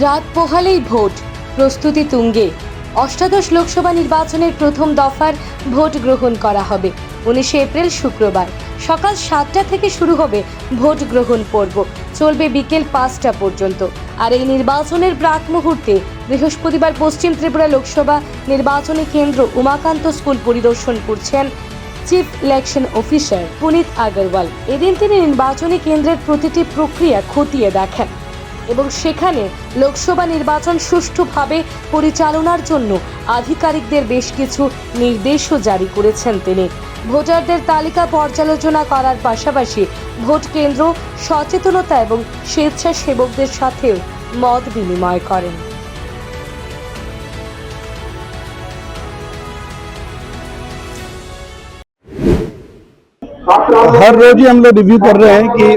রাত পোহালেই ভোট। প্রস্তুতি তুঙ্গে। অষ্টাদশ লোকসভা নির্বাচনের প্রথম দফার ভোট গ্রহণ করা হবে। উনিশে এপ্রিল শুক্রবার। সকাল সাতটা থেকে শুরু হবে ভোট গ্রহণ পর্ব। চলবে বিকেল পাঁচটা পর্যন্ত। আর এই নির্বাচনের প্রাক মুহূর্তে বৃহস্পতিবার পশ্চিম ত্রিপুরা লোকসভা নির্বাচনী কেন্দ্র উমাকান্ত স্কুল পরিদর্শন করছেন chief election officer Puneet Agarwal. এদিন তিনি নির্বাচনী কেন্দ্রের প্রতিটি প্রক্রিয়া খতিয়ে দেখেন। এবং সেখানে লোকসভা নির্বাচন সুষ্ঠুভাবে পরিচালনার জন্য আধিকারিকদের বেশ কিছু নির্দেশও জারি করেছেন তিনি ভোটারদের তালিকা পর্যালোচনা করার পাশাপাশি ভোট কেন্দ্র সচেতনতা এবং স্বেচ্ছাসেবকদের সাথেও মত বিনিময় করেন हर रोज ही हम लोग रिव्यू कर रहे हैं कि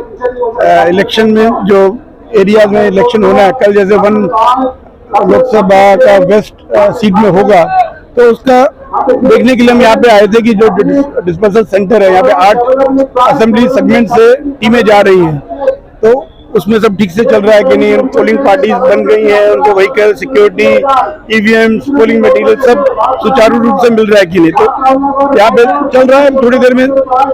इलेक्शन में जो एरिया में इलेक्शन होना है। कल जैसे वन लोकसभा का वेस्ट सीट में होगा तो उसका देखने के लिए हम यहाँ पे आए थे कि जो डिस्पर्सल सेंटर है, यहाँ पे आठ असेंबली सेगमेंट से टीमें जा रही हैं। तो उसमें सब ठीक से चल रहा है कि नहीं? पोलिंग पार्टीज़ बन गई हैं, उनको vehicle security EVM polling material सब सुचारू रूप से मिल रहा है कि नहीं? तो यहाँ पे चल रहा है, थोड़ी देर में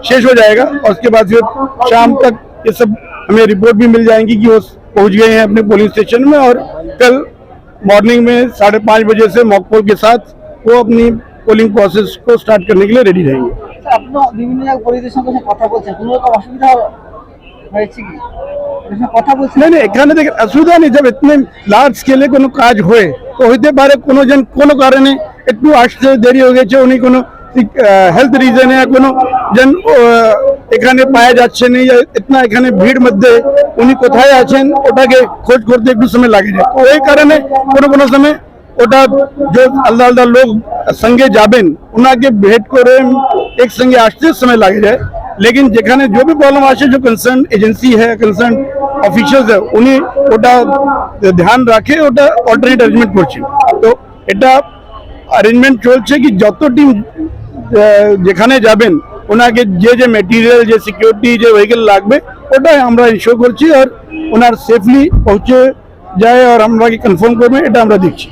शेष हो जाएगा, और उसके बाद फिर शाम तक ये सब हमें रिपोर्ट भी मिल जाएँगी कि वो पहुंच गए हैं अपने पोलिंग स्टेशन में और कल मॉर्निंग में साढ़े पाँच बजे से मॉक पोल के साथ वो अपनी पोलिंग प्रोसेस को स्टार्ट करने के लिए रेडी रहेंगे আপনার বিভিন্ন জায়গায় পরিদর্শন করে কথা বলছেন কোনো রকম অসুবিধা হয়েছে কি এখানে কথা বলছেন না না এখানে দেখেন অসুবিধা নেই জব এতনে লার্জ স্কেলে কোনো কাজ হয় তো হইতে পারে কোনো জন কোনো কারণে একটু আসতে দেরি হয়ে গেছে উনি কোনো হেলথ রিজনে কোনো জন আহ, এখানে পাওয়া যাচ্ছে না। এতনা এখানে ভিড় মধ্যে উনি কোথায় আছেন, ওটাকে খোঁজ করতে একটু সময় লাগে। যায় তো ওই কারণে কোনো কোনো সময় ওটা যে আলাদা আলাদা লোক সঙ্গে যাবেন ওনাকে ভেট করে একসঙ্গে আসতে সময় লাগে যায়। লেকিন যেখানে যে প্রবলেম আসে যে কনসার্ন এজেন্সি হ্যাঁ কনসার্ন অফিসিয়ালস উনি ওটা ধ্যান রাখে, ওটা অল্টারনেট অ্যারেঞ্জমেন্ট করছেন তো এটা অ্যারেঞ্জমেন্ট চলছে কি যত টিম যেখানে যাবেন ওনাকে যে যে মেটেরিয়াল যে সিকিউরিটি যে ভেহিকেল লাগবে ওটাই আমরা ইনশোর করছি আর ওনার সেফলি পৌঁছে যায় আর আমরা কি কনফার্ম করবে এটা আমরা দেখছি